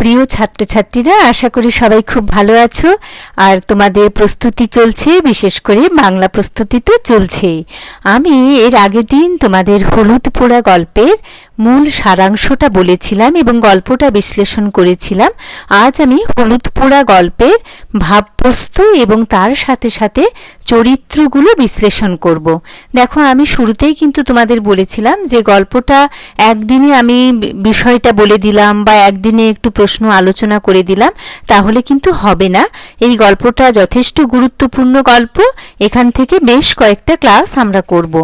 প্রিয় ছাত্রছাত্রীরা, আশা করি সবাই খুব ভালো আছো। আর তোমাদের প্রস্তুতি চলছে, বিশেষ করে বাংলা প্রস্তুতি তো চলছেই। আমি এর আগের দিন তোমাদের হলুদ পোড়া গল্পের মূল সারাংশটা বলেছিলাম এবং গল্পটা বিশ্লেষণ করেছিলাম। আজ আমি হলুদ পোড়া গল্পের ভাবপ্রস্তু এবং তার সাথে সাথে চরিত্রগুলো বিশ্লেষণ করব। দেখো, আমি শুরুতেই কিন্তু তোমাদের বলেছিলাম যে গল্পটা একদিনে আমি বিষয়টা বলে দিলাম বা একদিনে একটু প্রশ্ন আলোচনা করে দিলাম, তাহলে কিন্তু হবে না। এই গল্পটা যথেষ্ট গুরুত্বপূর্ণ গল্প। এখান থেকে বেশ কয়েকটা ক্লাস আমরা করব।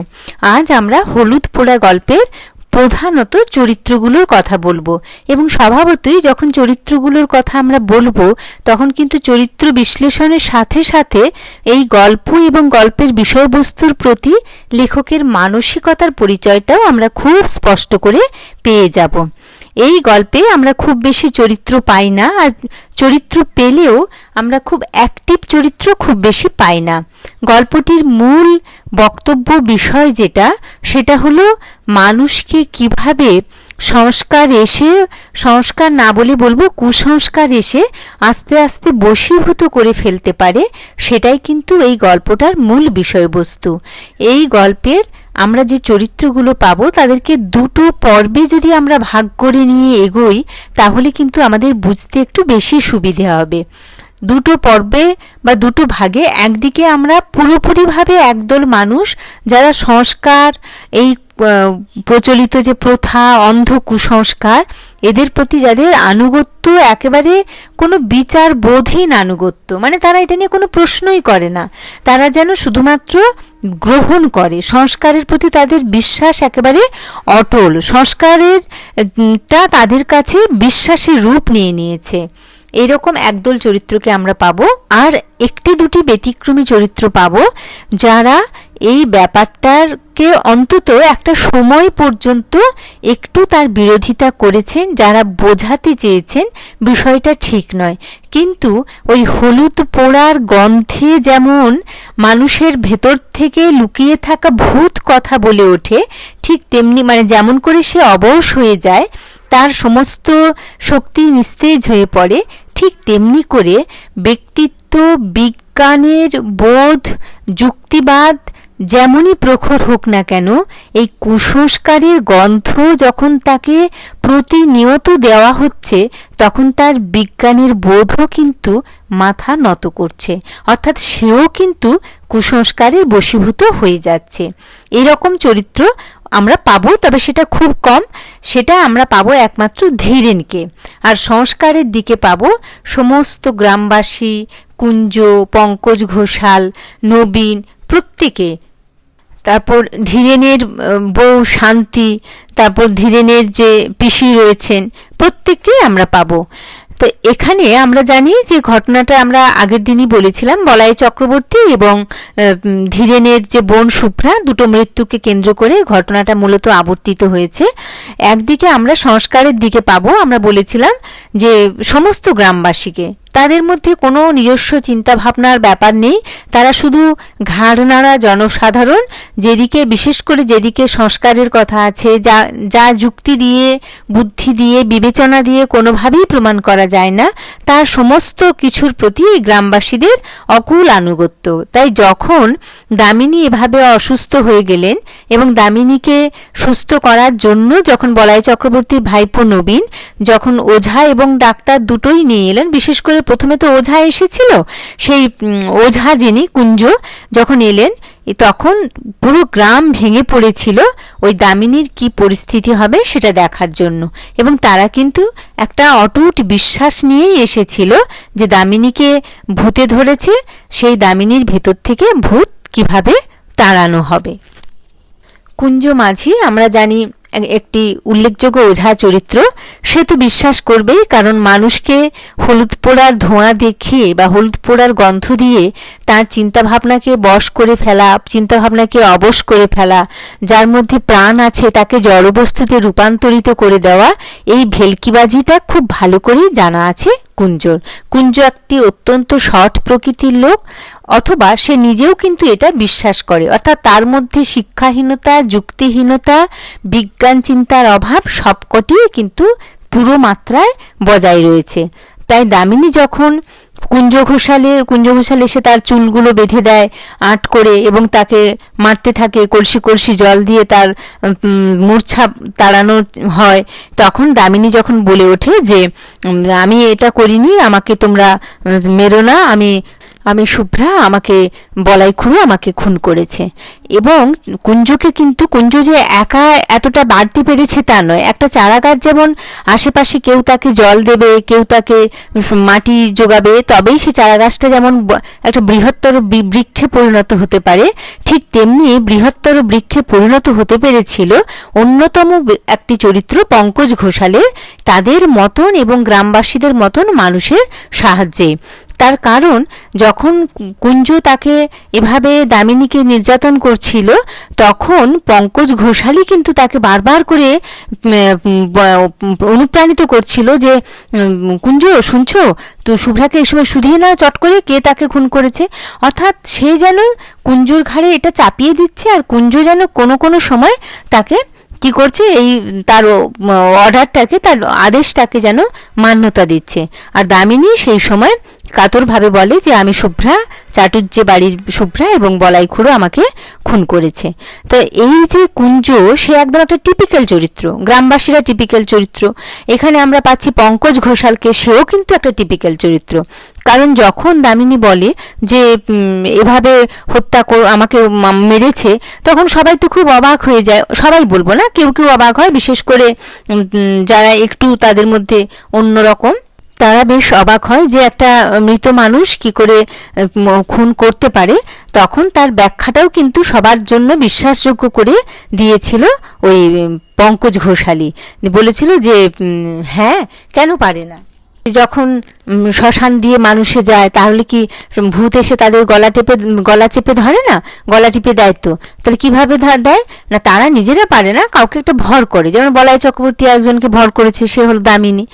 আজ আমরা হলুদ পোড়া গল্পের প্রধানত চরিত্রগুলোর কথা বলব। এবং স্বভাবতই যখন চরিত্রগুলোর কথা আমরা বলব, তখন কিন্তু চরিত্র বিশ্লেষণের সাথে সাথে এই গল্প এবং গল্পের বিষয়বস্তুর প্রতি লেখকের মানসিকতার পরিচয়টাও আমরা খুব স্পষ্ট করে পেয়ে যাব। এই গল্পে আমরা খুব বেশি চরিত্র পাই না আর চরিত্র পেলেও আমরা খুব অ্যাক্টিভ চরিত্র খুব বেশি পাই না। গল্পটির মূল বক্তব্য বিষয় যেটা, সেটা হলো মানুষকে কীভাবে সংস্কার এসে, সংস্কার না বলে বলব কুসংস্কার এসে আস্তে আস্তে বশীভূত করে ফেলতে পারে, সেটাই কিন্তু এই গল্পটার মূল বিষয়বস্তু। এই গল্পের আমরা যে চরিত্রগুলো পাবো, তাদেরকে দুটো পর্বে যদি আমরা ভাগ করে নিয়ে এগোই, তাহলে কিন্তু আমাদের বুঝতে একটু বেশি সুবিধে হবে। দুটো পর্বে বা দুটো ভাগে একদিকে আমরা পুরোপুরিভাবে একদল মানুষ, যারা সংস্কার, এই প্রচলিত যে প্রথা, অন্ধ কুসংস্কার, এদের প্রতি যাদের আনুগত্য একেবারে কোনো বিচার বোধহীন আনুগত্য মানে তারা এটা নিয়ে কোনো প্রশ্নই করে না। তারা যেন শুধুমাত্র গ্রহণ করে। সংস্কারের প্রতি তাদের বিশ্বাস একেবারে অটল। সংস্কারের টা তাদের কাছে বিশ্বাসী রূপ নিয়ে নিয়েছে। এরকম একদল চরিত্রকে আমরা পাবো আর একটি দুটি ব্যতিক্রমী চরিত্র পাবো যারা এই ব্যাপারটারকে অন্তত একটা সময় পর্যন্ত একটু তার বিরোধিতা করেছেন, যারা বোঝাতে চেয়েছেন বিষয়টা ঠিক নয়। কিন্তু ওই হলুদ পোড়ার গন্ধে যেমন মানুষের ভেতর থেকে লুকিয়ে থাকা ভূত কথা বলে ওঠে, ঠিক তেমনি মানে যেমন করে সে অবশ হয়ে যায়, তার সমস্ত শক্তি নিস্তেজ হয়ে পড়ে, ঠিক তেমনি করে ব্যক্তিত্ব বিজ্ঞানের বোধ, যুক্তিবাদ যেমনই প্রখর হোক না কেন, এই কুসংস্কারের গন্ধ যখন তাকে প্রতিনিয়ত দেওয়া হচ্ছে, তখন তার বিজ্ঞানের বোধও কিন্তু মাথা নত করছে। অর্থাৎ সেও কিন্তু কুসংস্কারের বশীভূত হয়ে যাচ্ছে। এরকম চরিত্র আমরা পাবো, তবে সেটা খুব কম। সেটা আমরা পাবো একমাত্র ধীরেনকে। আর সংস্কারের দিকে পাবো সমস্ত গ্রামবাসী, কুঞ্জ, পঙ্কজ ঘোষাল, নবীন, প্রত্যেকে। তারপর ধীরেনের বউ শান্তি, তারপর ধীরেনের যে পিসি রয়েছেন প্রত্যেককেই আমরা পাবো। তো এখানে আমরা জানি যে ঘটনাটা আমরা আগের দিনই বলেছিলাম, বলাই চক্রবর্তী এবং ধীরেনের যে বোন শুভ্রা দুটো মৃত্যুকে কেন্দ্র করে ঘটনাটা মূলত আবর্তিত হয়েছে। একদিকে আমরা সংস্কারের দিকে পাবো, আমরা বলেছিলাম যে সমস্ত গ্রামবাসীকে তাদের মধ্যে কোনো নিজস্ব চিন্তা ভাবনার ব্যাপার নেই। তারা শুধু ঘাড় নাড়া জনসাধারণ, যেদিকে, বিশেষ করে যেদিকে সংস্কারের কথা আছে, যা যা যুক্তি দিয়ে, বুদ্ধি দিয়ে, বিবেচনা দিয়ে কোনোভাবেই প্রমাণ করা যায় না, তার সমস্ত কিছুর প্রতি গ্রামবাসীদের অকুল আনুগত্য। তাই যখন দামিনী এভাবে অসুস্থ হয়ে গেলেন এবং দামিনীকে সুস্থ করার জন্য যখন বলাই চক্রবর্তীর ভাইপো নবীন, যখন ওঝা এবং ডাক্তার দুটোই নিয়ে এলেন, বিশেষ করে প্রথমে তো ওঝা এসেছিল, সেই ওঝা যিনি, কুঞ্জ, যখন এলেন তখন পুরো গ্রাম ভেঙে পড়েছিল, ওই দামিনীর কি পরিস্থিতি হবে সেটা দেখার জন্য। এবং তারা কিন্তু একটা অটুট বিশ্বাস নিয়েই এসেছিল যে দামিনীকে ভূতে ধরেছে, সেই দামিনীর ভেতর থেকে ভূত কীভাবে তাড়ানো হবে। কুঞ্জ মাঝি, আমরা জানি একটি উল্লেখযোগ্য ওঝা চরিত্র, সে তো বিশ্বাস করবেই, কারণ মানুষকে হলুদ পোড়ার ধোঁয়া দেখিয়ে বা হলুদ পোড়ার গন্ধ দিয়ে তার চিন্তাভাবনাকে বশ করে ফেলা, চিন্তাভাবনাকে অবশ করে ফেলা, যার মধ্যে প্রাণ আছে তাকে জড়বস্তুতে রূপান্তরিত করে দেওয়া, এই ভেলকিবাজিটা খুব ভালো করেই জানা আছে। কুঞ্জর কুঞ্জ একটি অত্যন্ত সৎ প্রকৃতির লোক, অথবা সে নিজেও কিন্তু এটা বিশ্বাস করে। অর্থাৎ তার মধ্যে শিক্ষাহীনতা, যুক্তিহীনতা, বিজ্ঞান চিন্তার অভাব সবকটিই কিন্তু পুরো মাত্রায় বজায় রয়েছে। তাই দামিনী যখন কুঞ্জ ঘোষালে কুঞ্জ ঘোষাল এসে তার চুলগুলো বেঁধে দেয় আট করে এবং তাকে মারতে থাকে, কলসি কলসি জল দিয়ে তার মূর্ছা তাড়ানো হয়, তখন দামিনী যখন বলে ওঠে যে আমি এটা করিনি, আমাকে তোমরা মেরো না, আমি আমি শুভ্রা, আমাকে বলাই খুঁড়ো আমাকে খুন করেছে। এবং কুঞ্জকে কিন্তু, কুঞ্জ যে একা এতটা বাড়তে পেরেছে তা নয়। একটা চারা গাছ যেমন আশেপাশে কেউ তাকে জল দেবে, কেউ তাকে মাটি যোগাবে, তবেই সে চারা গাছটা যেমন একটা বৃহত্তর বৃক্ষে পরিণত হতে পারে, ঠিক তেমনি বৃহত্তর বৃক্ষে পরিণত হতে পেরেছিল অন্যতম একটি চরিত্র পঙ্কজ ঘোষালের। তাদের মতন এবং গ্রামবাসীদের মতন মানুষের সাহায্যে। তার কারণ, যখন কুঞ্জ তাকে এভাবে দামিনীকে নির্যাতন করছিল, তখন পঙ্কজ ঘোষালই কিন্তু তাকে বারবার করে অনুপ্রাণিত করছিল যে কুঞ্জ, শুনছো? তো, শুভ্রাকে এই সময় শুধিয়ে না চট করে, কে তাকে খুন করেছে? অর্থাৎ সে যেন কুঞ্জুর ঘাড়ে এটা চাপিয়ে দিচ্ছে আর কুঞ্জ যেন কোনো কোনো সময় তাকে কি করছে, এই তার অর্ডারটাকে, তার আদেশটাকে যেন মান্যতা দিচ্ছে। আর দামিনী সেই সময় কাতরভাবে বলে যে, আমি শুভ্রা চাটুর্যে বাড়ির শুভ্রা এবং বলাই খুঁড়ো আমাকে খুন করেছে। তো এই যে কুঞ্জ, সে একদম একটা টিপিক্যাল চরিত্র। গ্রামবাসীরা টিপিক্যাল চরিত্র। এখানে আমরা পাচ্ছি পঙ্কজ ঘোষালকে, সেও কিন্তু একটা টিপিক্যাল চরিত্র। কারণ যখন দামিনী বলে যে এভাবে হত্যা আমাকে মেরেছে, তখন সবাই তো খুব অবাক হয়ে যায়। সবাই বলব না, কেউ কেউ অবাক হয়, বিশেষ করে যারা একটু তাদের মধ্যে অন্যরকম। তারা বেশ অবাক হয় যে একটা মৃত মানুষ কি করে খুন করতে পারে। তখন তার ব্যাখ্যাটাও কিন্তু সবার জন্য বিশ্বাসযোগ্য করে দিয়েছিল ওই পঙ্কজ ঘোষালী। বলেছিল যে হ্যাঁ কেন পারে না? যখন শ্মশান দিয়ে মানুষে যায়, তাহলে কি ভূত এসে তাদের গলা টেপে, গলা চেপে ধরে না? গলা টিপে দেয় তো। তাহলে কীভাবে দেয়? না, তারা নিজেরা পারে না, কাউকে একটা ভর করে। যেমন বলাই চক্রবর্তী একজনকে ভর করেছে, সে হলো দামিনী।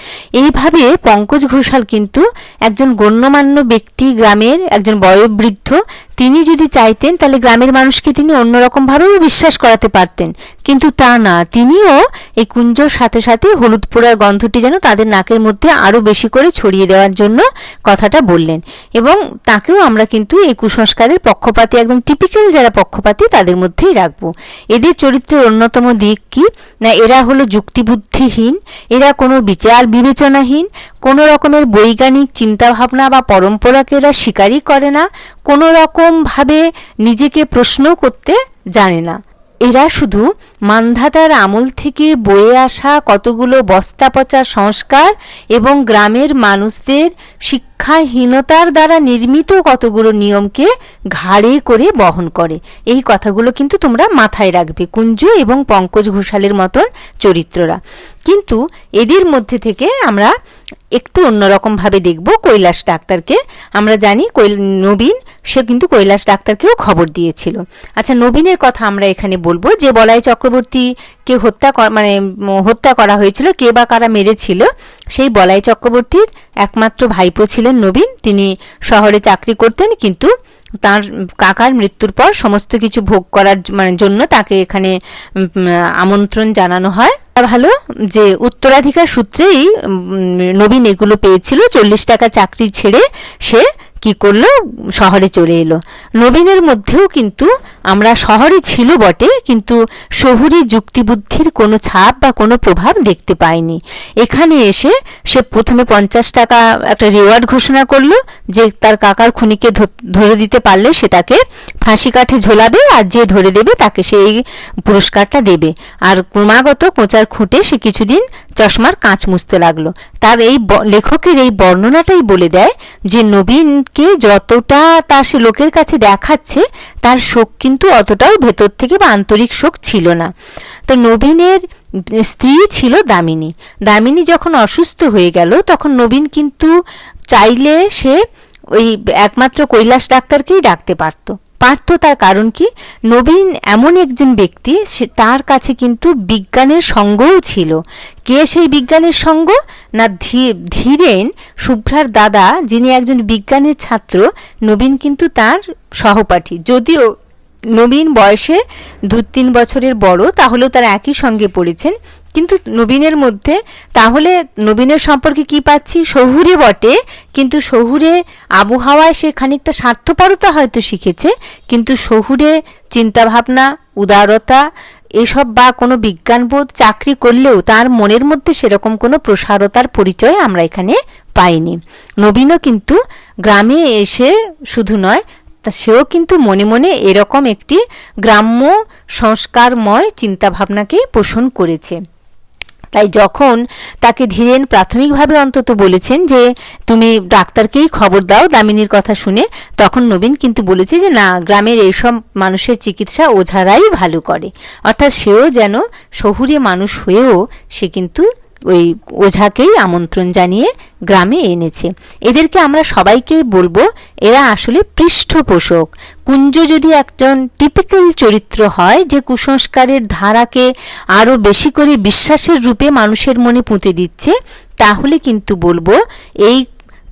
এইভাবে পঙ্কজ ঘোষাল কিন্তু একজন গণ্যমান্য ব্যক্তি গ্রামের একজন বয়োবৃদ্ধ, তিনি যদি চাইতেন, তাহলে গ্রামের মানুষকে তিনি অন্যরকম ভাবেও বিশ্বাস করাতে পারতেন। কিন্তু তা না, তিনিও এই কুঞ্জর সাথে সাথে হলুদ পোড়ার গন্ধটি যেন তাদের নাকের মধ্যে আরও বেশি করে ছড়িয়ে দেওয়ার জন্য কথাটা বললেন। এবং তাকেও আমরা কিন্তু এই কুসংস্কারের পক্ষপাতী, একদম টিপিক্যাল যারা পক্ষপাতী তাদের মধ্যেই রাখব। এদের চরিত্রের অন্যতম দিক কি? না, এরা হলো যুক্তিবুদ্ধিহীন, এরা কোনো বিচার বিবেচনাহীন, কোনো রকমের বৈজ্ঞানিক চিন্তাভাবনা বা পরম্পরাকে এরা স্বীকারই করে না, কোনো রকমভাবে নিজেকে প্রশ্ন করতে জানে না। এরা শুধু মান্ধাতার আমল থেকে বয়ে আসা কতগুলো বস্তা পচা সংস্কার এবং গ্রামের মানুষদের শিক্ষাহীনতার দ্বারা নির্মিত কতগুলো নিয়মকে ঘাড়ে করে বহন করে। এই কথাগুলো কিন্তু তোমরা মাথায় রাখবে, কুঞ্জ এবং পঙ্কজ ঘোষালের মতন চরিত্ররা। কিন্তু এদের মধ্যে থেকে আমরা একটু অন্যরকম ভাবে দেখব কৈলাস ডাক্তারকে। আমরা জানি নবীন, সে কিন্তু কৈলাস ডাক্তারকেও খবর দিয়েছিল। আচ্ছা নবীনের কথা আমরা এখানে বলব যে বলাই চক্রবর্তীকে হত্যা মানে হত্যা করা হয়েছিল, কে বা কারা মেরেছিল, সেই বলাই চক্রবর্তীর একমাত্র ভাইপো ছিলেন নবীন। তিনি শহরে চাকরি করতেন, কিন্তু তার কাকার মৃত্যুর পর সমস্ত কিছু ভোগ করার মানে জন্য তাকে এখানে আমন্ত্রণ জানানো হয়। ভালো যে উত্তরাধিকার সূত্রেই নবীন এগুলো পেয়েছিল, চল্লিশ টাকা চাকরি ছেড়ে সে কি করল? শহরে চলে এলো। নবীনের মধ্যেও কিন্তু আমরা শহরে ছিল বটে, কিন্তু শহুরে যুক্তিবুদ্ধির কোনো ছাপ বা কোনো প্রভাব দেখতে পাইনি। এখানে এসে সে প্রথমে পঞ্চাশ টাকা একটা রিওয়ার্ড ঘোষণা করল যে তার কাকার খুনিকে ধরে দিতে পারলে সে তাকে ফাঁসি কাঠে ঝোলাবে আর যে ধরে দেবে তাকে সে এই পুরস্কারটা দেবে। আর ক্রমাগত কোঁচার খুঁটে সে কিছুদিন চশমার কাঁচ মুছতে লাগল। তার এই লেখকের এই বর্ণনাটাই বলে দেয় যে নবীনকে যতটা তার সে লোকের কাছে দেখাচ্ছে, তার শোক কিন্তু অতটাও ভেতর থেকে বা আন্তরিক শোক ছিল না। তো নবীনের স্ত্রী ছিল দামিনী। দামিনী যখন অসুস্থ হয়ে গেল, তখন নবীন কিন্তু চাইলে সে ওই একমাত্র কৈলাস ডাক্তারকেই ডাকতে পারতো। পারতো তার কারণ কি? নবীন এমন একজন ব্যক্তি, সে তার কাছে কিন্তু বিজ্ঞানের সঙ্গও ছিল। কে সেই বিজ্ঞানের সঙ্গ? না ধীরেন শুভ্রার দাদা, যিনি একজন বিজ্ঞানের ছাত্র, নবীন কিন্তু তার সহপাঠী। যদিও নবীন বয়সে দু তিন বছরের বড়, তাহলেও তারা একই সঙ্গে পড়েছেন। কিন্তু নবীনের মধ্যে, তাহলে নবীনের সম্পর্কে কি পাচ্ছি? শহুরে বটে, কিন্তু শহুরে আবহাওয়ায় সে খানিকটা স্বার্থপরতা হয়তো শিখেছে, কিন্তু শহুরে চিন্তাভাবনা, উদারতা, এসব বা কোনো বিজ্ঞানবোধ চাকরি করলেও তার মনের মধ্যে সেরকম কোনো প্রসারতার পরিচয় আমরা এখানে পাইনি। নবীনও কিন্তু গ্রামে এসে শুধু নয় তা সেও কিন্তু মনে মনে এরকম একটি গ্রাম্য সংস্কারময় চিন্তাভাবনাকেই পোষণ করেছে। তাই যখন তাকে ধীরেন প্রাথমিকভাবে অন্তত বলেছেন যে, তুমি ডাক্তারকেই খবর দাও দামিনীর কথা শুনে, তখন নবীন কিন্তু বলেছে যে, না, গ্রামের এইসব মানুষের চিকিৎসা ওঝারাই ভালো করে। অর্থাৎ সেও যেন শহুরে মানুষ হয়েও সে কিন্তু ওই ওঝাকেই আমন্ত্রণ জানিয়ে গ্রামে এনেছে। এদেরকে আমরা সবাইকেই বলব, এরা আসলে পৃষ্ঠপোষক। কুঞ্জ যদি একজন টিপিক্যাল চরিত্র হয়, যে কুসংস্কারের ধারাকে আরও বেশি করে বিশ্বাসের রূপে মানুষের মনে পুঁতে দিচ্ছে, তাহলে কিন্তু বলব এই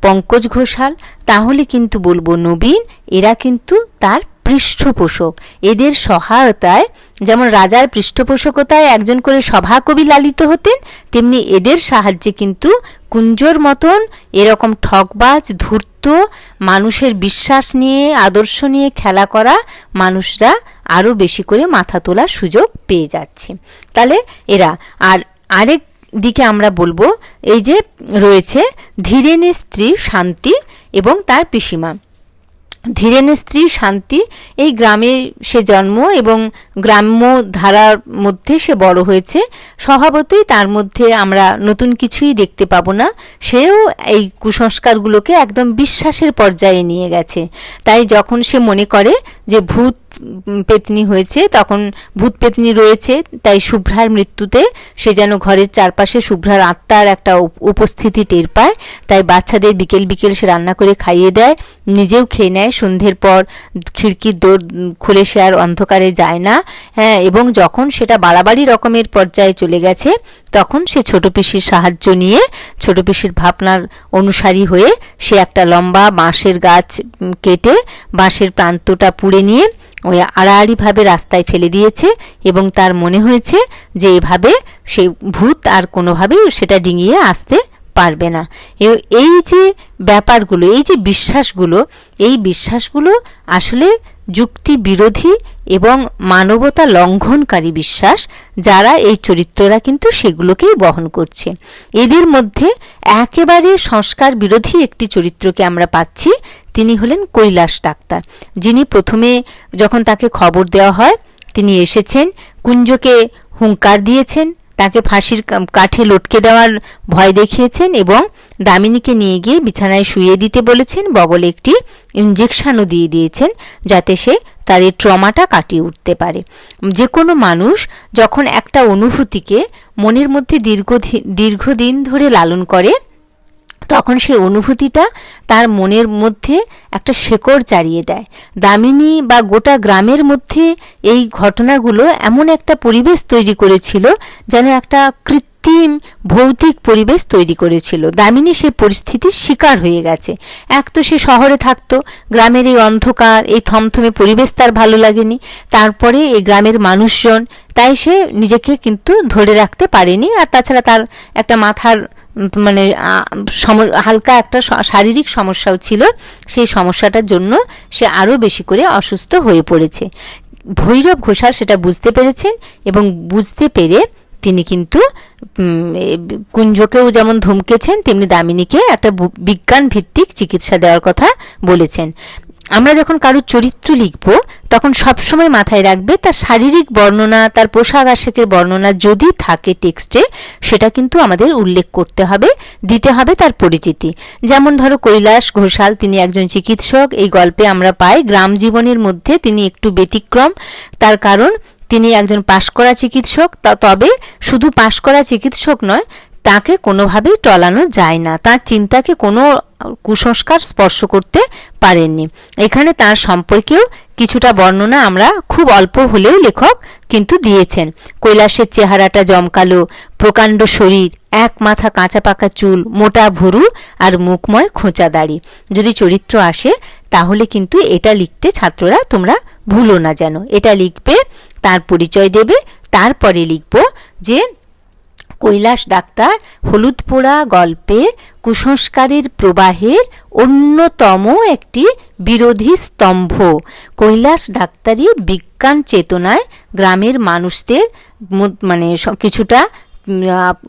পঙ্কজ ঘোষাল, তাহলে কিন্তু বলব নবীন, এরা কিন্তু তার পৃষ্ঠপোষক। এদের সহায়তায়, যেমন রাজার পৃষ্ঠপোষকতায় একজন করে সভাকবি লালিত হতেন, তেমনি এদের সাহায্যে কিন্তু কুঞ্জর মতন এরকম ঠকবাজ, ধূর্ত মানুষের বিশ্বাস নিয়ে, আদর্শ নিয়ে খেলা করা মানুষরা আরও বেশি করে মাথা তোলার সুযোগ পেয়ে যাচ্ছে। তাহলে এরা, আর আরেক দিকে আমরা বলব, এই যে রয়েছে ধীরেনের স্ত্রী শান্তি এবং তার পিসিমা। ধীরেনের স্ত্রী শান্তি, এই গ্রামে সে জন্ম এবং গ্রাম্য ধারার মধ্যে সে বড় হয়েছে। স্বভাবতই তার মধ্যে আমরা নতুন কিছুই দেখতে পাবো না। সেও এই কুসংস্কারগুলোকে একদম বিশ্বাসের পর্যায়ে নিয়ে গেছে। তাই যখন সে মনে করে যে ভূত পেতনি হয়েছে, তখন ভূত পেতনি রয়েছে, তাই শুভ্রার মৃত্যুতে সে যেন ঘরের চারপাশে শুভ্রার আত্মার একটা উপস্থিতি টের পায়, তাই বাচ্চাদের বিকেল বিকেল সে রান্না করে খাইয়ে দেয়, নিজেও খেয়ে নেয়, সন্ধ্যের পর খিড়কির দৌড় খুলে সে আর অন্ধকারে যায় না হ্যাঁ এবং যখন সেটা বাড়াবাড়ি রকমের পর্যায়ে চলে গেছে তখন সে ছোট পিসির সাহায্য নিয়ে, ছোট পিসির ভাবনার অনুসারী হয়ে সে একটা লম্বা বাঁশের গাছ কেটে বাঁশের প্রান্তটা পুড়ে নিয়ে ওই আড়াআড়িভাবে রাস্তায় ফেলে দিয়েছে এবং তার মনে হয়েছে যে এভাবে সেই ভূত আর কোনোভাবেই সেটা ডিঙিয়ে আসতে পারবে না। এই যে ব্যাপারগুলো, এই যে বিশ্বাসগুলো, এই বিশ্বাসগুলো আসলে যুক্তি বিরোধী এবং মানবতা লঙ্ঘনকারী বিশ্বাস যারা এই চরিত্ররা কিন্তু সেগুলোকেই বহন করছে। এদের মধ্যে একেবারে সংস্কার বিরোধী একটি চরিত্রকে আমরা পাচ্ছি, তিনি হলেন কৈলাস ডাক্তার। যিনি প্রথমে যখন তাকে খবর দেওয়া হয়, তিনি এসেছেন, কুঞ্জকে হুঙ্কার দিয়েছেন তাকে ফাঁসির কাঠে লটকে দেওয়ার ভয় দেখিয়েছেন এবং দামিনীকে নিয়ে গিয়ে বিছানায় শুয়ে দিতে বলেছেন। বগলে একটি ইঞ্জেকশনও দিয়ে দিয়েছেন যাতে সে তার এই ট্রমাটা কাটিয়ে উঠতে পারে। যে কোনো মানুষ যখন একটা অনুভূতিকে মনের মধ্যে দীর্ঘ দীর্ঘদিন ধরে লালন করে তখন সেই অনুভূতিটা তার মনের মধ্যে একটা শেকড় চাড়িয়ে দেয়। দামিনী বা গোটা গ্রামের মধ্যে এই ঘটনাগুলো এমন একটা পরিবেশ তৈরি করেছিল যেন একটা কৃত্রিম, ভৌতিক পরিবেশ তৈরি করেছিল। দামিনী সেই পরিস্থিতির শিকার হয়ে গেছে। এক তো সে শহরে থাকতো, গ্রামের এই অন্ধকার, এই থমথমে পরিবেশ তার ভালো লাগেনি। তারপরে এই গ্রামের মানুষজন, তাই সে নিজেকে কিন্তু ধরে রাখতে পারেনি। আর তাছাড়া তার একটা মাথার মানে হালকা একটা শারীরিক সমস্যাও ছিল। সেই সমস্যাটার জন্য সে আরও বেশি করে অসুস্থ হয়ে পড়েছে। ভৈরব ঘোষাল সেটা বুঝতে পেরেছেন এবং বুঝতে পেরে তিনি কিন্তু কুঞ্জকেও যেমন ধমকেছেন, তেমনি দামিনীকে একটা বিজ্ঞান ভিত্তিক চিকিৎসা দেওয়ার কথা বলেছেন। আমরা যখন কারোর চরিত্র লিখব, তখন সবসময় মাথায় রাখবে তার শারীরিক বর্ণনা, তার পোশাক আশাকের বর্ণনা যদি থাকে টেক্সটে, সেটা কিন্তু আমাদের উল্লেখ করতে হবে, দিতে হবে তার পরিচিতি। যেমন ধরো কৈলাস ঘোষাল, তিনি একজন চিকিৎসক, এই গল্পে আমরা পাই গ্রাম জীবনের মধ্যে তিনি একটু ব্যতিক্রম, তার কারণ তিনি একজন পাশ করা চিকিৎসক তবে শুধু পাশ করা চিকিৎসক নয় তাকে কোনোভাবেই টলানো যায় না। তার চিন্তাকে কোনো কুসংস্কার স্পর্শ করতে পারেননি। এখানে তার সম্পর্কেও কিছুটা বর্ণনা আমরা খুব অল্প হলেও লেখক কিন্তু দিয়েছেন। কৈলাসের চেহারাটা জমকালো, প্রকাণ্ড শরীর, এক মাথা কাঁচা পাকা চুল, মোটা ভুরু আর মুখময় খোঁচা দাড়ি। যদি চরিত্র আসে, তাহলে কিন্তু এটা লিখতে ছাত্ররা তোমরা ভুলো না যেন। এটা লিখবে, তার পরিচয় দেবে, তারপরে লিখব যে কৈলাস ডাক্তার হলুদ পোড়া গল্পে কুসংস্কারের প্রবাহের অন্যতম একটি বিরোধী স্তম্ভ। কৈলাস ডাক্তারি বিজ্ঞান চেতনায় গ্রামের মানুষদের মানে কিছুটা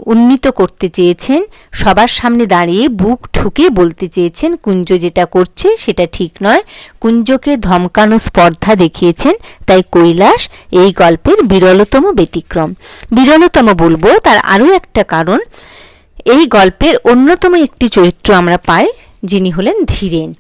উন্নীত করতে চেয়েছেন, সবার সামনে দাঁড়িয়ে বুক ঠুকে বলতে চেয়েছেন, কুঞ্জ যেটা করছে সেটা ঠিক নয়। কুঞ্জকে ধমকানো স্পর্ধা দেখিয়েছেন, তাই কৈলাস এই গল্পের বিরলতম ব্যতিক্রম। বিরলতম বলব, তার আরও একটা কারণ, এই গল্পের অন্যতম একটি চরিত্র আমরা পাই, যিনি হলেন ধীরেন।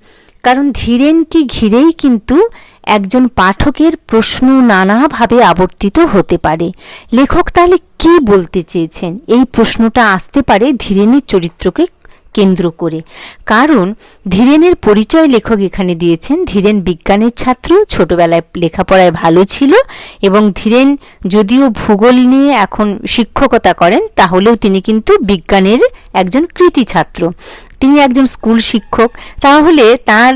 কারণ ধীরেনকে ঘিরেই কিন্তু একজন পাঠকের প্রশ্ন নানাভাবে আবর্তিত হতে পারে। লেখক তাহলে কি বলতে চেয়েছেন? এই প্রশ্নটা আসতে পারে ধীরেনের চরিত্রকে কেন্দ্র করে। কারণ, ধীরেনের পরিচয় লেখক এখানে দিয়েছেন। ধীরেন বিজ্ঞানের ছাত্র, ছোটবেলায় লেখাপড়ায় ভালো ছিল এবং ধীরেন যদিও ভূগোল নিয়ে এখন শিক্ষকতা করেন, তাহলেও তিনি কিন্তু বিজ্ঞানের একজন কৃতি ছাত্র। তিনি একজন স্কুল শিক্ষক, তাহলে তার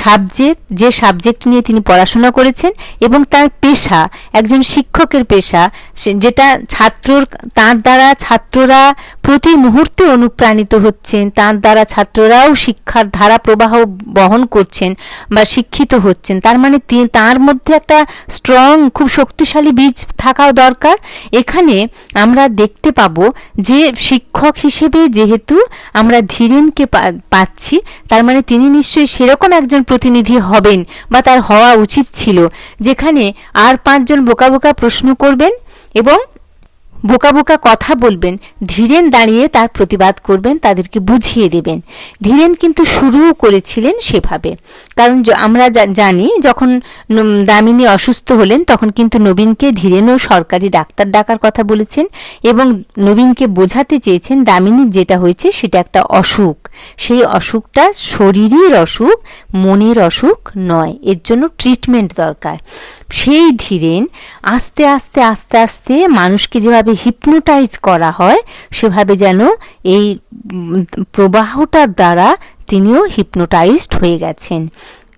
সাবজেক্ট যে সাবজেক্ট নিয়ে তিনি পড়াশোনা করেছেন এবং তার পেশা, একজন শিক্ষকের পেশা যেটা ছাত্রর, তার দ্বারা ছাত্ররা প্রতি মুহূর্তে অনুপ্রাণিত হচ্ছেন, তার দ্বারা ছাত্ররাও শিক্ষার ধারা প্রবাহ বহন করছেন বা শিক্ষিত হচ্ছেন। তার মানে তার মধ্যে একটা স্ট্রং খুব শক্তিশালী বীজ থাকাও দরকার। এখানে আমরা দেখতে পাবো যে শিক্ষক হিসেবে যেহেতু আমরা ধীরেনকে পাচ্ছি, তার মানে তিনি নিশ্চয়ই সেরকম একজন প্রতিনিধি হবেন বা তার হওয়া উচিত ছিল, যেখানে আর পাঁচজন বোকা বোকা প্রশ্ন করবেন এবং বোকা বোকা কথা বলবেন, ধীরেন দাঁড়িয়ে তার প্রতিবাদ করবেন, তাদেরকে বুঝিয়ে দেবেন। ধীরেন কিন্তু শুরুও করেছিলেন সেভাবে। কারণ আমরা জানি যখন দামিনী অসুস্থ হলেন, তখন কিন্তু নবীনকে ধীরেনও সরকারি ডাক্তার ডাকার কথা বলেছেন এবং নবীনকে বোঝাতে চেয়েছেন দামিনীর যেটা হয়েছে সেটা একটা অসুখ। সেই অসুখটা শরীরের অসুখ, মনের অসুখ নয়, এর জন্য ট্রিটমেন্ট দরকার। সেই ধীরেন আস্তে আস্তে আস্তে আস্তে মানুষকে যেভাবে হিপনোটাইজ করা হয়, সেভাবে যেন এই প্রবাহটার দ্বারা তিনিও হিপনোটাইজড হয়ে গেছেন।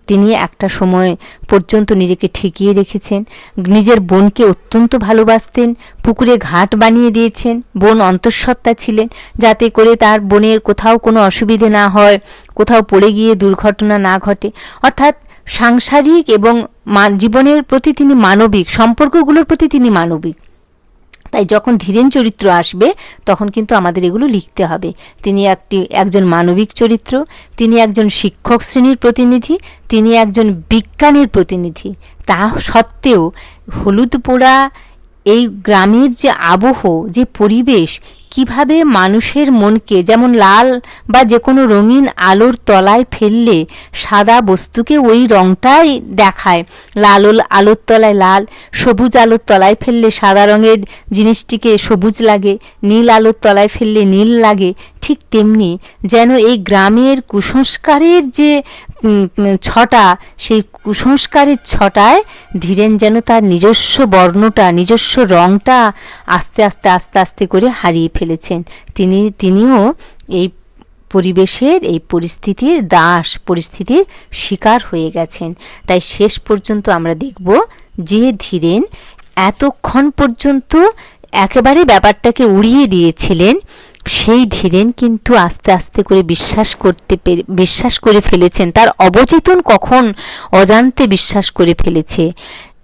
তিনি একটা সময় পর্যন্ত নিজেকে ঠেকিয়ে রেখেছেন, নিজের বোনকে অত্যন্ত ভালোবাসতেন, পুকুরে ঘাট বানিয়ে দিয়েছেন, বোন অন্তঃসত্ত্বা ছিলেন, যাতে করে তার বোনের কোথাও কোনো অসুবিধে না হয়, কোথাও পড়ে গিয়ে দুর্ঘটনা না ঘটে। অর্থাৎ সাংসারিক এবং জীবনের প্রতি তিনি মানবিক, সম্পর্কগুলোর প্রতি তিনি মানবিক। তাই যখন ধীরেন চরিত্র আসবে, তখন কিন্তু আমাদের এগুলো লিখতে হবে। তিনি একটি, একজন মানবিক চরিত্র, তিনি একজন শিক্ষক শ্রেণির প্রতিনিধি, তিনি একজন বিজ্ঞানের প্রতিনিধি। তা সত্ত্বেও হলুদ পোড়া এই গ্রামের যে আবহ, যে পরিবেশ, কীভাবে মানুষের মনকে যেমন লাল বা যে কোনো রঙিন আলোর তলায় ফেললে সাদা বস্তুকে ওই রংটাই দেখায়। লাল আলোর তলায় লাল, সবুজ আলোর তলায় ফেললে সাদা রঙের জিনিসটিকে সবুজ লাগে, নীল আলোর তলায় ফেললে নীল লাগে, ঠিক তেমনি যেন এই গ্রামের কুসংস্কারের যে ছটা, সেই কুসংস্কারের ছটায় ধীরেন যেন তার নিজস্ব বর্ণটা, নিজস্ব রংটা আস্তে আস্তে আস্তে আস্তে করে হারিয়ে ফেলেছেন। তিনি, তিনিও এই পরিবেশের, এই পরিস্থিতির দাস, পরিস্থিতির শিকার হয়ে গেছেন। তাই শেষ পর্যন্ত আমরা দেখব যে ধীরেন এতক্ষণ পর্যন্ত একেবারে ব্যাপারটাকে উড়িয়ে দিয়েছিলেন সেই ধীরেন কিন্তু আস্তে আস্তে করে বিশ্বাস করতে পেরে, বিশ্বাস করে ফেলেছেন। তার অবচেতন কখন অজান্তে বিশ্বাস করে ফেলেছে।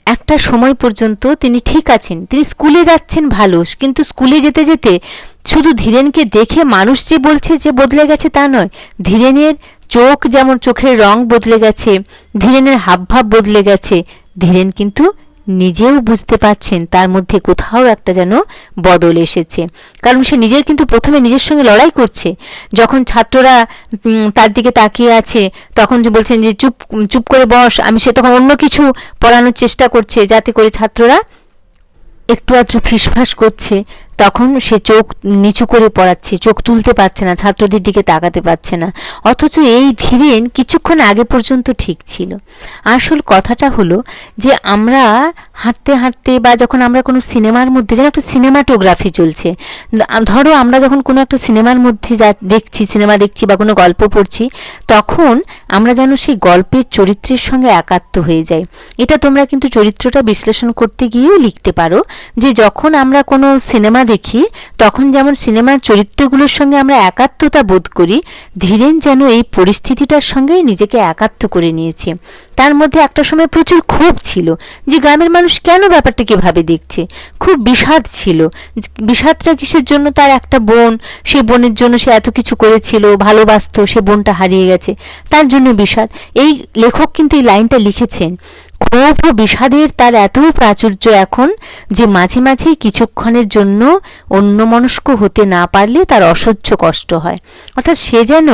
একটা সময় পর্যন্ত তিনি ঠিক আছেন। তিনি স্কুলে যাচ্ছেন ভালো, কিন্তু স্কুলে যেতে যেতে শুধু ধীরেনকে দেখে মানুষ যে বলছে যে বদলে গেছে তা নয়, ধীরেনের চোখ যেমন চোখের রং বদলে গেছে, ধীরেনের হাবভাব বদলে গেছে, ধীরেন কিন্তু নিজেও বুঝতে পাচ্ছেন তার মধ্যে কোথাও একটা যেন বদল এসেছে। কারণ সে নিজের কিন্তু প্রথমে নিজের সঙ্গে লড়াই করছে। যখন ছাত্ররা তার দিকে তাকিয়ে আছে, তখন যে বলছেন যে, চুপ চুপ করে বস, আমি সে তখন অন্য কিছু পড়ানোর চেষ্টা করছে, যাতে করে ছাত্ররা একটু আধটু ফিসফাস করছে। তখন সে চোখ নিচু করে পড়াচ্ছে, চোখ তুলতে পারছে না, ছাত্রদের দিকে তাকাতে পারছে না। অথচ এই ধীরেন কিছুক্ষণ আগে পর্যন্ত ঠিক ছিল। আসল কথাটা হলো যে আমরা হাঁটতে হাঁটতে বা যখন আমরা কোনো সিনেমার মধ্যে, যেন একটা সিনেমাটোগ্রাফি চলছে। ধরো আমরা যখন কোনো একটা সিনেমার মধ্যে যা দেখছি, সিনেমা দেখছি বা কোনো গল্প পড়ছি, তখন আমরা যেন সেই গল্পের চরিত্রের সঙ্গে একাত্ম হয়ে যাই। এটা তোমরা কিন্তু চরিত্রটা বিশ্লেষণ করতে গিয়েও লিখতে পারো যে যখন আমরা কোনো সিনেমা দেখি, তখন যেমন সিনেমার চরিত্রগুলোর সঙ্গে আমরা একাত্মতা বোধ করি, ধীরেন যেন এই পরিস্থিতিটার সঙ্গেই নিজেকে একাত্ম করে নিয়েছে। তার মধ্যে একটা সময় প্রচুর ক্ষোভ ছিল যে গ্রামের মানুষ কেন ব্যাপারটাকে ভাবে দেখছে? খুব বিষাদ ছিল। বিষাদটা কিসের জন্য? তার একটা বোন, সে বোনের জন্য সে এত কিছু করেছিল, ভালোবাসতো, সে বোনটা হারিয়ে গেছে। তার জন্য বিষাদ। এই লেখক কিন্তু এই লাইনটা লিখেছেন ক্ষোভ ও বিষাদের তার এত প্রাচুর্য এখন যে মাঝে মাঝে কিছুক্ষণের জন্য অন্যমনস্ক হতে না পারলে তার অসহ্য কষ্ট হয়। অর্থাৎ সে যেন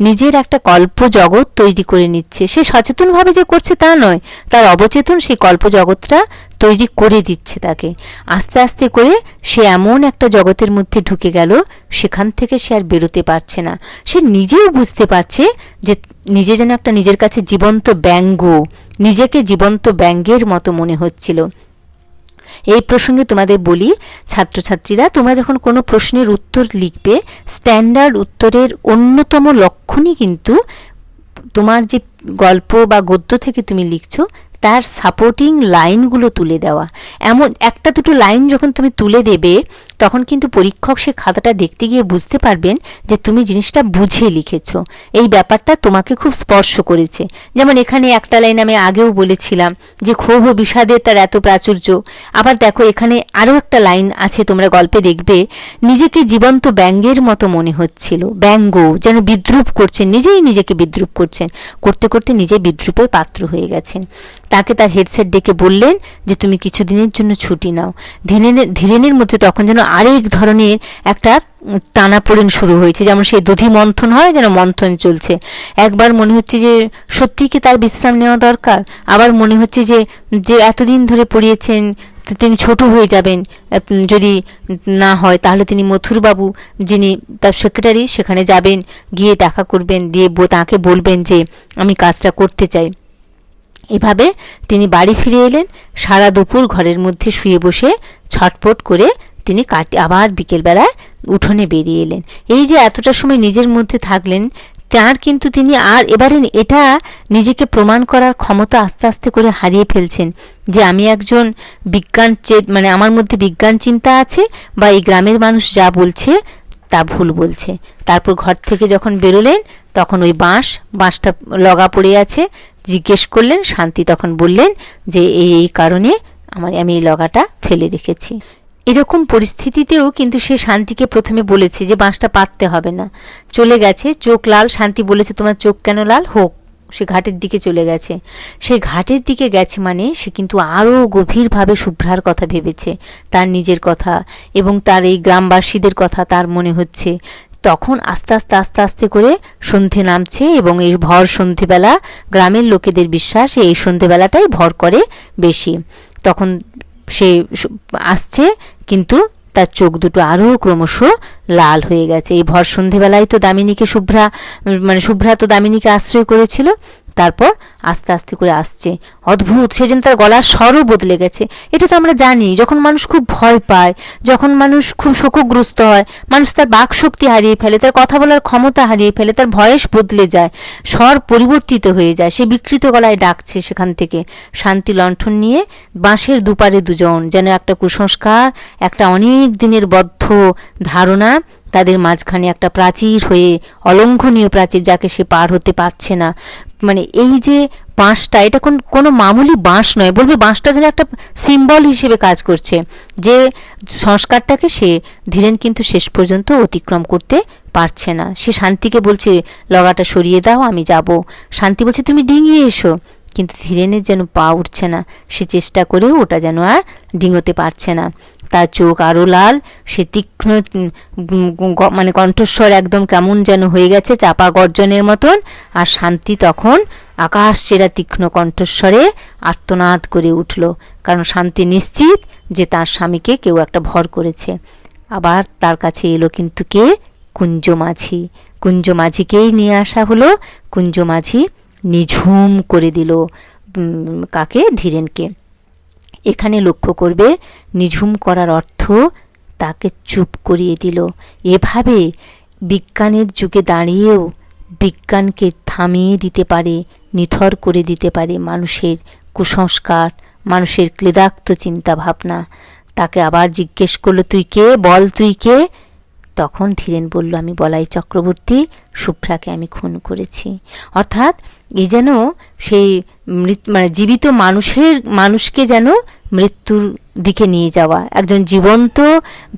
নিজের একটা কল্প জগৎ তৈরি করে নিচ্ছে। সে সচেতনভাবে যে করছে তা নয়, তার অবচেতন সেই কল্প জগৎটা তৈরি করে দিচ্ছে তাকে। আস্তে আস্তে করে সে এমন একটা জগতের মধ্যে ঢুকে গেল, সেখান থেকে সে আর বেরোতে পারছে না। সে নিজেও বুঝতে পারছে যে নিজে যেন একটা নিজের কাছে জীবন্ত ব্যঙ্গ, নিজেকে জীবন্ত ব্যঙ্গের মতো মনে হচ্ছিল। এই প্রসঙ্গে তোমাদের বলি, ছাত্রছাত্রীরা, তোমরা যখন কোনো প্রশ্নের উত্তর লিখবে, স্ট্যান্ডার্ড উত্তরের অন্যতম লক্ষণই কিন্তু তোমার যে গল্প বা গদ্য থেকে তুমি লিখছো তার সাপোর্টিং লাইনগুলো তুলে দেওয়া। এমন একটা দুটো লাইন যখন তুমি তুলে দেবে, তখন কিন্তু পরীক্ষক সে খাতাটা দেখতে গিয়ে বুঝতে পারবেন যে তুমি জিনিসটা বুঝে লিখেছ। এই ব্যাপারটা তোমাকে খুব স্পর্শ করেছে। যেমন এখানে একটা লাইন আমি আগেও বলেছিলাম যে ক্ষোভ বিষাদের তার এত প্রাচুর্য। আবার দেখো এখানে আরও একটা লাইন আছে তোমরা গল্পে দেখবে, নিজেকে জীবন্ত ব্যঙ্গের মতো মনে হচ্ছিল। ব্যঙ্গ, যেন বিদ্রুপ করছেন, নিজেই নিজেকে বিদ্রুপ করছেন। করতে করতে নিজে বিদ্রুপের পাত্র হয়ে গেছেন। তাকে তার হেডসেট ডেকে বললেন যে, তুমি কিছুদিনের জন্য ছুটি নাও। ধীরেনের ধীরেনের মধ্যে তখন যেন আরেক ধরনের একটা টানাপোড়েন শুরু হয়েছে। যেমন সেই দধি মন্থন হয়, যেন মন্থন চলছে। একবার মনে হচ্ছে যে, সত্যি কি তার বিশ্রাম নেওয়া দরকার? আবার মনে হচ্ছে যে যে এতদিন ধরে পড়িয়েছেন তিনি ছোট হয়ে যাবেন। যদি না হয়, তাহলে তিনি মথুরবাবু, যিনি তার সেক্রেটারি সেখানে যাবেন, গিয়ে দেখা করবেন, দিয়ে তাকে বলবেন যে, আমি কাজটা করতে চাই। এভাবে তিনি বাড়ি ফিরে এলেন। সারা দুপুর ঘরের মধ্যে শুয়ে বসে ছটপট করে তিনি কাটি, আবার বিকেলবেলায় উঠোনে বেরিয়ে এলেন। এই যে এতটা সময় নিজের মধ্যে থাকলেন, তার কিন্তু তিনি আর এবারে এটা নিজেকে প্রমাণ করার ক্ষমতা আস্তে আস্তে করে হারিয়ে ফেলছেন যে আমি একজন বিজ্ঞান মানে আমার মধ্যে বিজ্ঞান চিন্তা আছে বা এই গ্রামের মানুষ যা বলছে তা ভুল বলছে। তারপর ঘর থেকে যখন বেরোলেন, তখন ওই বাঁশ, বাঁশটা লগা পড়ে আছে। জিজ্ঞেস করলেন, শান্তি তখন বললেন যে, এই এই কারণে আমার, আমি এই লগাটা ফেলে রেখেছি। এরকম পরিস্থিতিতেও কিন্তু সে শান্তিকে প্রথমে বলেছে যে, বাঁশটা পাততে হবে না। চলে গেছে, চোখ লাল, শান্তি বলেছে, তোমার চোখ কেন লাল? হোক সে ঘাটের দিকে চলে গেছে। সে ঘাটের দিকে গেছে মানে সে কিন্তু আরও গভীরভাবে শুভ্রার কথা ভেবেছে। তার নিজের কথা এবং তার এই গ্রামবাসীদের কথা তার মনে হচ্ছে। তখন আস্তে আস্তে আস্তে আস্তে করে সন্ধে নামছে এবং এই ভর সন্ধেবেলা গ্রামের লোকেদের বিশ্বাস এই সন্ধেবেলাটাই ভর করে বেশি। তখন সে আসছে কিন্তু তার চোখ দুটো আরও ক্রমশ লাল হয়ে গেছে। এই ভর সন্ধেবেলায় তো দামিনীকে শুভ্রা মানে শুভ্রা তো দামিনীকে আশ্রয় করেছিল। তারপর আস্তে আস্তে করে আসছে। অদ্ভুত, সে যেন তার গলার স্বরও বদলে গেছে। এটা তো আমরা জানি, যখন মানুষ খুব ভয় পায়, যখন মানুষ খুব শোকগ্রস্ত হয়, মানুষ তার বাক শক্তি হারিয়ে ফেলে, তার কথা বলার ক্ষমতা হারিয়ে ফেলে, তার ভয়েস বদলে যায়, স্বর পরিবর্তিত হয়ে যায়, সে বিকৃত গলায় ডাকছে সেখান থেকে। শান্তি লণ্ঠন নিয়ে বাঁশের দুপারে দুজন, যেন একটা কুসংস্কার, একটা অনেক দিনের বদ্ধ ধারণা তাদের মাঝখানে একটা প্রাচীর হয়ে, অলঙ্ঘনীয় প্রাচীর যাকে সে পার হতে পারছে না। মানে এই যে বাঁশটা, এটা কোন, কোনো মামুলি বাঁশ নয়, বলবে বাঁশটা যেন একটা সিম্বল হিসেবে কাজ করছে, যে সংস্কারটাকে সে ধীরেন কিন্তু শেষ পর্যন্ত অতিক্রম করতে পারছে না। সে শান্তিকে বলছে, লগাটা সরিয়ে দাও, আমি যাব। শান্তি বলছে, তুমি ডিঙিয়ে এসো। কিন্তু ধীরেনের যেন পা উঠছে না, সে চেষ্টা করেও ওটা যেন আর ডিঙোতে পারছে না। তার চোখ আরও লাল, সে তীক্ষ্ণ মানে কণ্ঠস্বর একদম কেমন যেন হয়ে গেছে চাপা গর্জনের মতন, আর শান্তি তখন আকাশ চেরা তীক্ষ্ণ কণ্ঠস্বরে আর্তনাদ করে উঠল, কারণ শান্তি নিশ্চিত যে তার স্বামীকে কেউ একটা ভর করেছে। আবার তার কাছে এলো কিন্তু কে? কুঞ্জ মাঝি কুঞ্জ মাঝিকেই নিয়ে আসা হলো। কুঞ্জ মাঝি নিঝুম করে দিল কাকে? ধীরেনকে। এখানে লক্ষ্য করবে, নিঝুম করার অর্থ তাকে চুপ করিয়ে দিল। এভাবে বিজ্ঞানের যুগে দাঁড়িয়েও বিজ্ঞানকে থামিয়ে দিতে পারে, নিথর করে দিতে পারে মানুষের কুসংস্কার, মানুষের ক্লেদাক্ত চিন্তা ভাবনা তাকে আবার জিজ্ঞেস করল, তুই কে? বল তুই কে? তখন ধীরেন বলল, আমি বলাই চক্রবর্তী শুভ্রাকে আমি খুন করেছি। অর্থাৎ এই যেন সেই মানে জীবিত মানুষের, মানুষকে যেন মৃত্যুর দিকে নিয়ে যাওয়া। একজন জীবন্ত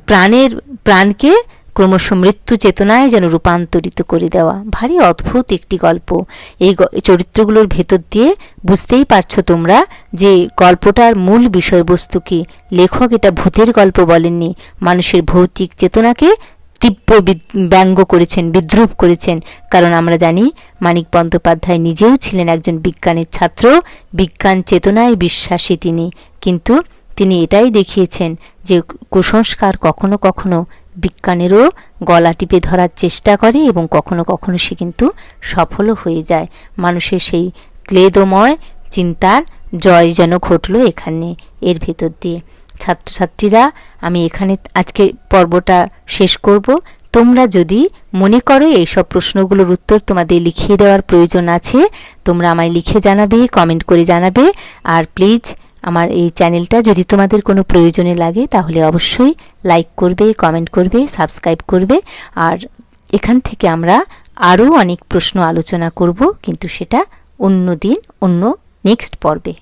প্রাণের, প্রাণকে ক্রমশ মৃত্যু চেতনায় যেন রূপান্তরিত করে দেওয়া। ভারী অদ্ভুত একটি গল্প। এই চরিত্রগুলোর ভেতর দিয়ে বুঝতেই পারছ তোমরা যে গল্পটার মূল বিষয়বস্তু কি। লেখক এটা ভূতের গল্প বলেননি। মানুষের ভৌতিক চেতনাকে তীব্র ব্যঙ্গ করেছেন, বিদ্রুপ করেছেন। কারণ আমরা জানি, মানিক বন্দ্যোপাধ্যায় নিজেও ছিলেন একজন বিজ্ঞানের ছাত্র, বিজ্ঞান চেতনায় বিশ্বাসী তিনি। কিন্তু তিনি এটাই দেখিয়েছেন যে, কুসংস্কার কখনো কখনো বিজ্ঞানেরও গলা টিপে ধরার চেষ্টা করে এবং কখনো কখনো সে কিন্তু সফলও হয়ে যায়। মানুষের সেই ক্লেদময় চিন্তার জয় যেন ঘটলো এখানে, এর ভেতর দিয়ে। ছাত্রছাত্রীরা, আমি এখানে আজকে পর্বটা শেষ করব। তোমরা যদি মনে করো এইসব প্রশ্নগুলোর উত্তর তোমাদের লিখিয়ে দেওয়ার প্রয়োজন আছে, তোমরা আমায় লিখে জানাবে কমেন্ট করে জানাবে। আর প্লিজ আমার এই চ্যানেলটা যদি তোমাদের কোনো প্রয়োজনে লাগে, তাহলে অবশ্যই লাইক করবে কমেন্ট করবে সাবস্ক্রাইব করবে। আর এখান থেকে আমরা আরও অনেক প্রশ্ন আলোচনা করব, কিন্তু সেটা অন্য দিন, অন্য নেক্সট পর্বে।